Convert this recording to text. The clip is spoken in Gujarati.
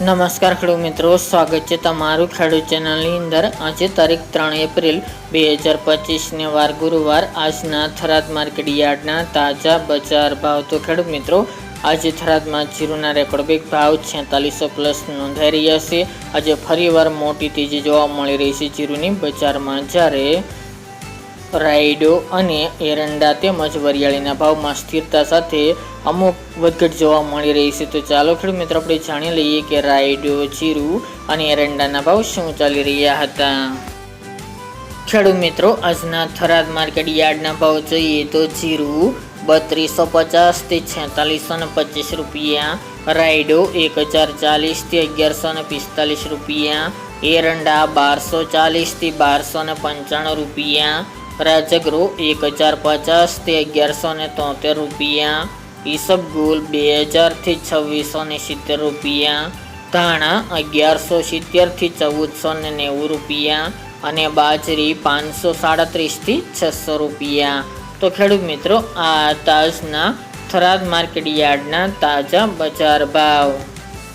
નમસ્કાર ખેડૂત મિત્રો, સ્વાગત છે તમારું ખેડૂત ચેનલની અંદર. આજે તારીખ ત્રણ એપ્રિલ બે હજાર પચીસને વાર ગુરુવાર. આજના થરાદ માર્કેટ યાર્ડના તાજા બજાર ભાવ. તો ખેડૂત મિત્રો, આજે થરાદમાં જીરુના રેકોર્ડ બેક ભાવ છેતાલીસો પ્લસ નોંધાઈ રહ્યા છે. આજે ફરીવાર મોટી તેજી જોવા મળી રહી છે જીરુની બજારમાં. જ્યારે રાયડો અને એરંડા તેમજ વરિયાળીના ભાવમાં સ્થિરતા સાથે અમુક વધઘટ જોવા મળી રહી છે. તો ચાલો ખેડૂત મિત્રો, આપણે જાણી લઈએ કે રાયડો, જીરું અને એરંડાના ભાવ શું ચાલી રહ્યા હતા. ખેડૂત મિત્રો, આજના થરાદ માર્કેટ યાર્ડના ભાવ જોઈએ તો જીરું બત્રીસો પચાસથી છેતાલીસો ને પચીસ રૂપિયા, રાયડો એક હજાર ચાલીસથી અગિયારસો ને પિસ્તાલીસ રૂપિયા, એરંડા બારસો ચાલીસથી બારસો ને પંચાણું રૂપિયા રાજગરો એક હજાર પચાસથી અગિયારસો ને તોતેર રૂપિયા. ઈસબગુલ બે હજારથી છવ્વીસો ને સિત્તેર રૂપિયા. ધાણા અગિયારસો સિત્તેરથી ચૌદસો ને નેવું રૂપિયા. અને બાજરી પાંચસો સાડત્રીસથી છસો રૂપિયા. તો ખેડૂત મિત્રો, આ તાજના થરાદ માર્કેટ યાર્ડના તાજા બજાર ભાવ.